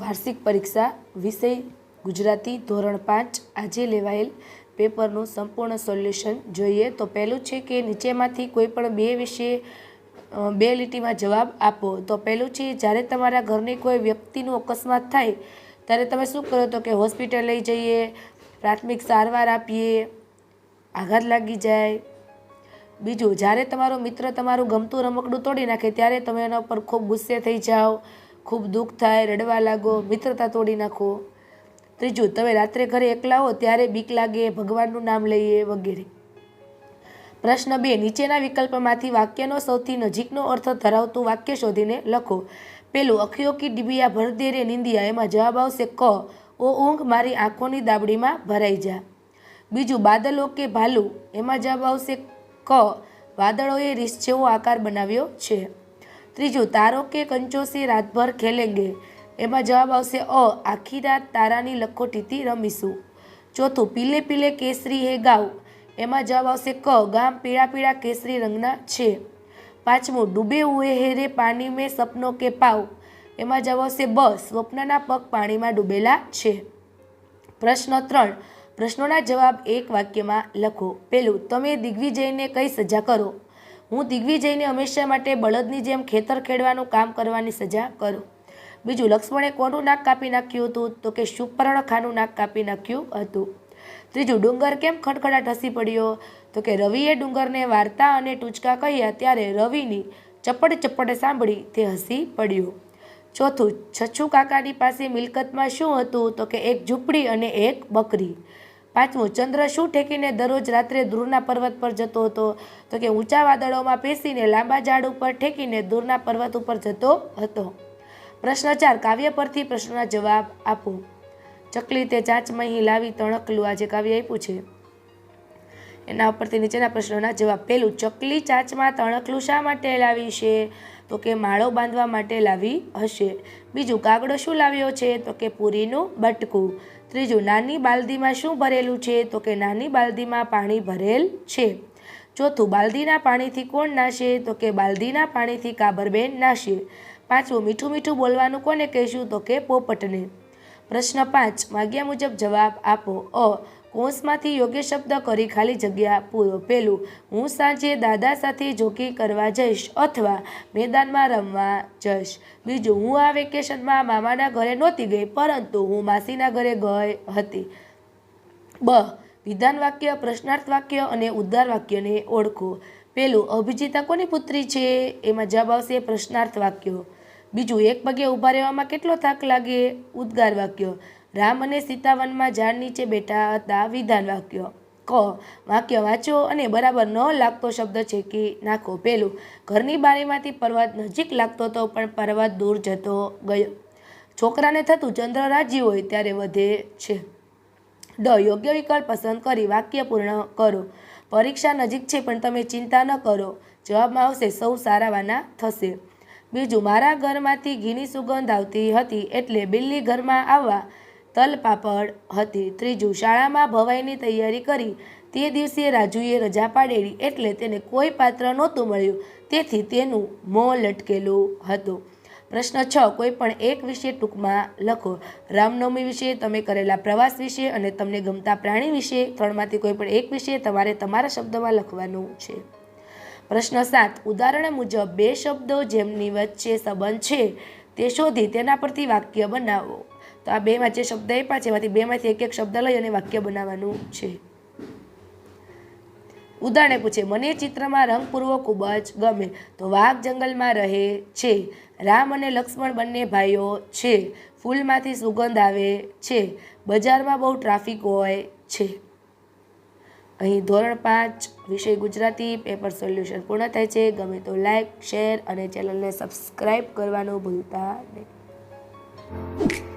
વાર્ષિક પરીક્ષા વિષય ગુજરાતી ધોરણ પાંચ આજે લેવાયેલ પેપરનું સંપૂર્ણ સોલ્યુશન જોઈએ તો પહેલું છે કે નીચેમાંથી કોઈ પણ બે વિશે બે લીટીમાં જવાબ આપો. તો પહેલું છે, જ્યારે તમારા ઘરની કોઈ વ્યક્તિનું અકસ્માત થાય, ત્યારે તમે શું કરો તો કે હોસ્પિટલ લઈ જઈએ, પ્રાથમિક સારવાર આપીએ, આઘાત લાગી જાય. બીજું, જ્યારે તમારો મિત્ર તમારું ગમતું રમકડું તોડી નાખે, ત્યારે તમે એના ઉપર ખૂબ ગુસ્સે થઈ જાઓ. ખૂબ દુઃખ થાય, રડવા લાગો, મિત્રતા તોડી નાખો. ત્રીજું, તમે રાત્રે ઘરે એકલા હો ત્યારે બીક લાગે, ભગવાનનું નામ લઈએ વગેરે. પ્રશ્ન બે, નીચેના વિકલ્પમાંથી વાક્યનો સૌથી નજીકનો અર્થ ધરાવતું વાક્ય શોધીને લખો. પેલું, અખિયો કી ડિબિયા ભર રે નિંદિયા એમાં જવાબ આવશે, ક, ઓ ઊંઘ મારી આંખોની દાબડીમાં ભરાઈ જા બીજું, બાદલો કે ભાલુ એમાં જવાબ આવશે, ક, વાદળોએ રીસ જેવો આકાર બનાવ્યો છે ત્રીજું, તારો કે કંચોસી રાતભર ખેલેંગે એમાં જવાબ આવશે, અ, આખી રાત તારાની લખોટીથી રમીશું. ચોથું, પીલે પીલે કેસરી હે ગાવ એમાં જવાબ આવશે, ક, ગામ પીળા પીળા કેસરી રંગના છે પાંચમું, ડૂબે હુએ હેરે પાણી મેં સપનો કે પાવ એમાં જવાબ આવશે, બ, સ્વપ્નના પગ પાણીમાં ડૂબેલા છે પ્રશ્ન ત્રણ, પ્રશ્નોના જવાબ એક વાક્યમાં લખો. પહેલું તમે દિગ્વિજયને કઈ સજા કરો? હું દિગ્વિજયને હંમેશા માટે બળદની જેમ ખેતર ખેડવાનું કામ કરવાની સજા કરું. બીજું, લક્ષ્મણે કોનું નાક કાપી નાખ્યું હતું તો કે સુપર્ણખાનું નાક કાપી નાખ્યું હતું. ત્રીજું, ડુંગર કેમ ખડખડાટ હસી પડ્યો તો કે રવિએ ડુંગરને વાર્તા અને ટૂચકા કહ્યા ત્યારે રવિની ચપડ ચપડ સાંભળી તે હસી પડ્યો. ચોથું છચ્છુ કાકાની પાસે મિલકતમાં શું હતું તો કે એક ઝૂંપડી અને એક બકરી. પાંચમું, ચંદ્ર શું ઠેકીને દરરોજ રાત્રે દૂરના પર્વત પર જતો હતો? તો કે ઊંચા વાદળોમાં પેસીને લાંબા ઝાડ ઉપર ઠેકીને દૂરના પર્વત ઉપર જતો હતો. પ્રશ્ન ચાર, કાવ્ય પરથી પ્રશ્નના જવાબ આપો. ચકલી તે ચાંચમહી લાવી તણકલું આજે કાવ્ય આપ્યું છે. એના ઉપરથી નીચેના પ્રશ્નોના જવાબ. પહેલું, ચકલી ચાંચમાં તણકલું શા માટે લાવી છે? તો કે માળો બાંધવા માટે લાવી હશે. બીજું, કાગડો શું લાવ્યો છે? તો કે પૂરીનું બટકું. ત્રીજું, નાની બાલદીમાં શું ભરેલું છે? તો કે નાની બાલદીમાં પાણી ભરેલ છે. ચોથું, બાલદીના પાણીથી કોણ નાશે? તો કે બાલદીના પાણીથી કાબરબેન નાશે. પાંચમું, મીઠું મીઠું બોલવાનું કોને કહીશું? તો કે પોપટને. પ્રશ્ન પાંચ માગ્યા મુજબ જવાબ આપો. અ કૌંસમાંથી યોગ્ય શબ્દ કરી ખાલી જગ્યા પૂરો પેલું. હું સાંજે દાદા સાથે જોકી કરવા જઈશ અથવા મેદાનમાં રમવા જઈશ. બીજું, હું આ વેકેશનમાં મામાના ઘરે નહોતી ગઈ, પરંતુ હું માસીના ઘરે ગઈ હતી. બ. વિધાન વાક્ય, પ્રશ્નાર્થ વાક્ય અને ઉદ્ધાર વાક્યને ઓળખો. પેલું, અભિજીતા કોની પુત્રી છે? એમાં જવાબ આવશે પ્રશ્નાર્થ વાક્યો. બીજું, એક પગે ઊભા રહેવામાં કેટલો થાક લાગે? ઉદ્ગાર વાક્ય. રામ અને સીતા વનમાં ઝાડ નીચે બેઠા હતા વિધાન વાક્ય. ક, વાક્ય વાંચો અને બરાબર ન લાગતો શબ્દ છે કે નાખો પેલું. ઘરની બારીમાંથી પર્વત નજીક લાગતો હતો પણ પર્વત દૂર જતો ગયો. છોકરાને થતું ચંદ્ર રાજી હોય ત્યારે વધે છે. ડ, યોગ્ય વિકલ્પ પસંદ કરી વાક્ય પૂર્ણ કરો. પરીક્ષા નજીક છે પણ તમે ચિંતા ન કરો. જવાબમાં આવશે, સૌ સારાવાના થશે. બીજું, મારા ઘરમાંથી ઘીની સુગંધ આવતી હતી એટલે બિલ્લી ઘરમાં આવવા તલ પાપડ હતી. ત્રીજું, શાળામાં ભવાઈની તૈયારી કરી. તે દિવસે રાજુએ રજા પાડેલી એટલે તેને કોઈ પાત્ર નહોતું મળ્યું. તેથી તેનું મોં લટકેલું હતું. પ્રશ્ન છ, કોઈ પણ એક વિશે ટૂંકમાં લખો. રામનવમી વિશે, તમે કરેલા પ્રવાસ વિશે અને તમને ગમતા પ્રાણી વિશે, ત્રણમાંથી કોઈ પણ એક વિશે તમારે તમારા શબ્દમાં લખવાનું છે. પ્રશ્ન સાત, ઉદાહરણ મુજબ બે શબ્દો જેમની વચ્ચે સંબંધ છે, તે શોધી તેના પરથી વાક્ય બનાવો. તો આ બેમાં જે શબ્દ આપ્યા છે, એમાંથી બેમાંથી એક એક શબ્દ લઈ અને વાક્ય બનાવવાનું છે. ઉદાહરણે પૂછે મને ચિત્રમાં રંગપૂર્વક ખૂબ જ ગમે, તો વાઘ જંગલમાં રહે છે. રામ અને લક્ષ્મણ બંને ભાઈઓ છે. ફૂલમાંથી સુગંધ આવે છે. બજારમાં બહુ ટ્રાફિક હોય છે. અહીં ધોરણ પાંચ, વિષય ગુજરાતી, પેપર સોલ્યુશન પૂર્ણ થાય છે. ગમે તો લાઈક, શેર અને ચેનલને સબસ્ક્રાઈબ કરવાનું ભૂલતા નહીં.